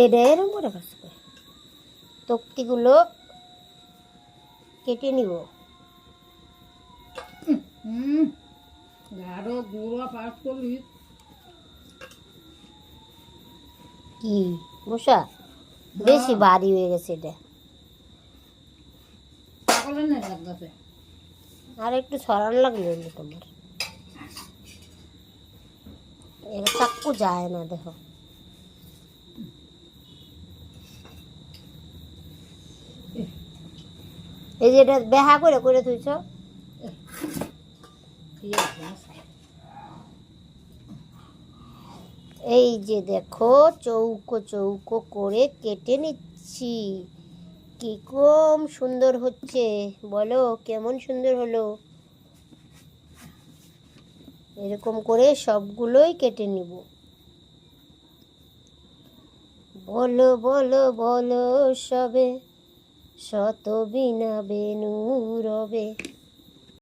এটা এরকম করে কাজ করে। তক্তিগুলো কেটে নিব। কি? মশা বেশি ভারী হয়ে গেছে এটা। আর একটু ছড়ানো লাগল তোমার। এটা চাক্কু যায় না দেখো। এই যে এটা বেহা করে করে তুইছ এই যে দেখো, চৌকো চৌকো করে কেটে নিচ্ছি। কি কম সুন্দর হচ্ছে। বলো, কেমন সুন্দর হলো? এরকম করে সবগুলোই কেটে নিব। বলো বলো বলো সবে। শত বিনা বেনু রবে